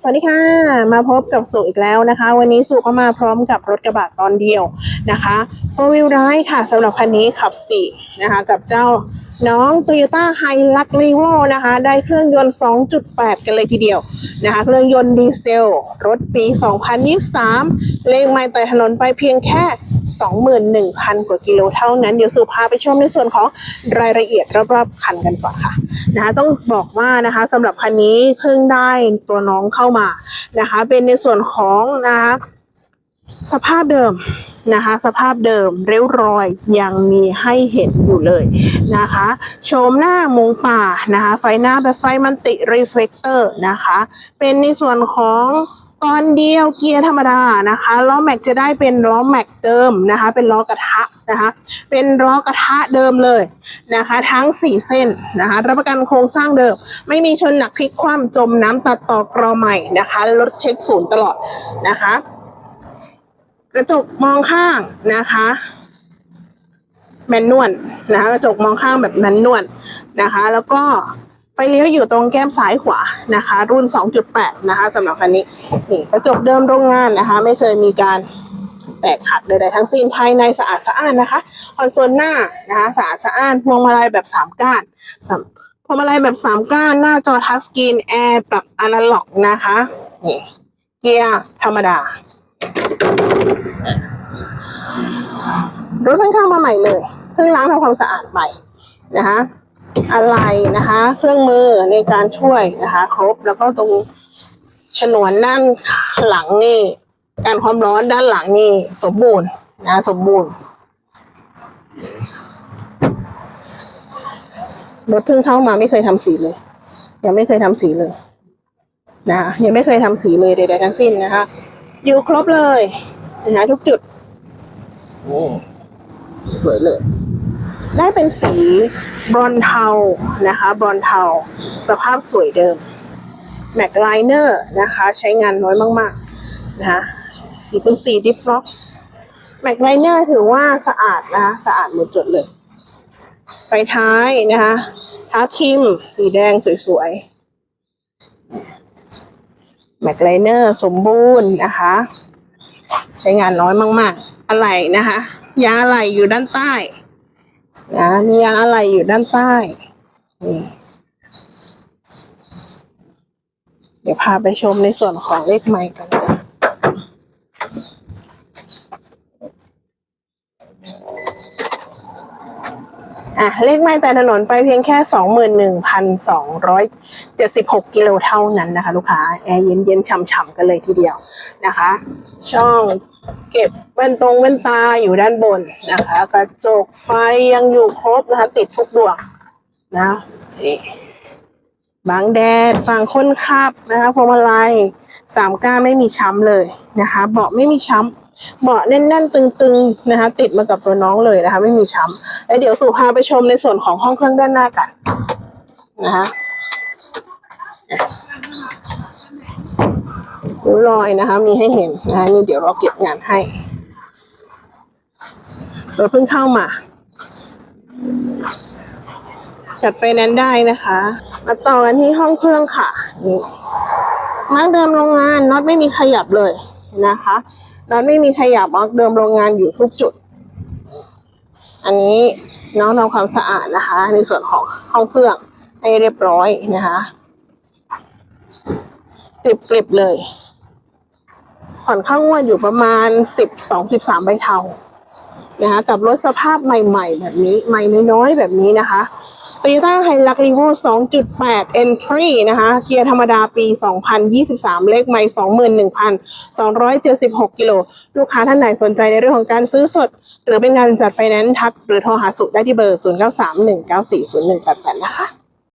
สวัสดีค่ะ มาพบกับสุอีกแล้วนะคะ วันนี้สุก็มาพร้อมกับรถกระบะตอนเดียวนะคะ four wheel drive ค่ะสำหรับคันนี้ขับ4นะคะกับเจ้าน้อง Toyota Hilux Revo นะคะ ได้เครื่องยนต์ 2.8 กันเลยทีเดียวนะคะ เครื่องยนต์ดีเซล รถปี 2023 เลขไม่แต่ถนนไปเพียงแค่ 21,000 กว่ากิโลเท่านั้น เดี๋ยวสุพาไปชมในส่วนของรายละเอียดรอบๆคันกันก่อนค่ะ นะคะต้องบอกว่านะคะสำหรับคันนี้เพิ่งได้ตัวน้องเข้ามานะคะ เป็นในส่วนของนะคะสภาพเดิมนะคะ สภาพเดิมเริ้วรอยยังมีให้เห็นอยู่เลยนะคะโฉมหน้ามงป่านะคะ ไฟหน้าแบบไฟมันติรีเฟลกเตอร์นะคะ เป็นในส่วนของตอนเดียวเกียร์ธรรมดานะคะล้อแม็กจะได้เป็นล้อแม็กเดิมนะคะ เป็นล้อกระทะ นะคะ เป็นล้อกระทะเดิมเลยนะคะ ทั้ง 4 เส้นนะคะ รับประกันโครงสร้างเดิม ไม่มีชนหนักพลิกคว่ำจมน้ำตัดต่อกรอใหม่นะคะรถเช็คศูนย์ตลอดนะคะ กระจกมองข้างนะคะแมนนวลนะคะกระจกมองข้างแบบแมนนวลนะคะ แล้วก็ไฟเลี้ยวอยู่ตรงแก้มซ้ายขวานะคะ รุ่น 2.8 นะคะสำหรับคันนี้นี่กระจกเดิมโรงงานนะคะ ไม่เคยมีการ แตกหักใดๆทั้งสิ้นภายในสะอาดสะอ้านนะคะคอนโซลหน้านะคะสะอาดสะอ้านพวงมาลัยแบบสามก้านพวงมาลัยแบบสามก้านหน้าจอทัชสกรีนแอร์ปรับอนาล็อกนะคะนี่เกียร์ธรรมดารถเพิ่งเข้ามาใหม่เลยเพิ่งล้างทำความสะอาดใหม่นะคะอะไรนะคะ เครื่องมือในการช่วยนะคะ ครบแล้วก็ตรงฉนวนด้านหลังนี่ การความร้อนด้านหลังนี่สมบูรณ์นะสมบูรณ์รถเพิ่งเข้ามาไม่เคยทำสีเลย ยังไม่เคยทำสีเลยนะคะยังไม่เคยทำสีเลยใดๆทั้งสิ้นนะคะอยู่ครบเลยนะคะทุกจุดนี่สวยเลย ได้เป็นสีบรอนซ์เทานะคะ บรอนซ์เทา สภาพสวยเดิม แม็กไลเนอร์นะคะ ใช้งานน้อยมาก ๆ นะคะ สีเป็นสีดิฟล็อกแม็กไลเนอร์ถือว่าสะอาดนะคะ สะอาดหมดจดเลย ไฟท้ายนะคะท้าทิม สีแดงสวยๆแม็กไลเนอร์สมบูรณ์นะคะ ใช้งานน้อยมาก ๆ อะไรนะคะ ยางอะไหล่อยู่ด้านใต้นะมียางอะไหล่อยู่ด้านใต้เดี๋ยวพาไปชมในส่วนของเลขไมค์กันจ้ะ อะเลขไม้แต่ถนนไปเพียงแค่สองหมื่นหนึ่งพันสองร้อยเจ็ดสิบหกกิโลเท่านั้นนะคะ ลูกค้าแอร์เย็นๆฉ่ำๆกันเลยทีเดียวนะคะ ช่องเก็บแว่นตรงแว่นตาอยู่ด้านบนนะคะ กระจกไฟยังอยู่ครบนะคะ ติดทุกดวงนะนี่บางแดดฝั่งคนขับนะคะพวงมาลัยสามก้าไม่มีช้ำเลยนะคะ เบาะไม่มีช้ำ เบาะแน่นๆ ตึงๆนะคะ ติดมากับตัวน้องเลยนะคะ ไม่มีช้ำแล้วเดี๋ยวสู่พาไปชมในส่วนของห้องเครื่องด้านหน้ากันนะคะริ้วรอยนะคะ มีให้เห็นนะคะนี่เดี๋ยวเราเก็บงานให้รถเพิ่งเข้ามาจัดไฟแนนซ์ได้นะคะ มาต่อกันที่ห้องเครื่องค่ะนี่มาร์กเดิมโรงงานน็อตไม่มีขยับเลยนะคะ น็อตไม่มีขยับมาร์กเดิมโรงงานอยู่ทุกจุด อันนี้น้องทำความสะอาดนะคะ ในส่วนของห้องเครื่องให้เรียบร้อยนะคะกริบๆเลยผ่อนข้างงวดอยู่ประมาณสิบสองสิบสามใบเทานะคะกับรถสภาพใหม่ ๆ แบบนี้ใหม่น้อยๆแบบนี้นะคะ Toyota Hilux Revo 2.8 Entry นะคะ เกียร์ธรรมดาปี 2023 เลขไม่21,276 กิโล ลูกค้าท่านไหนสนใจในเรื่องของการซื้อสด หรือเป็นงานจัดไฟแนนซ์ทัก หรือโทรหาสุได้ที่เบอร์ 0931940188 นะคะ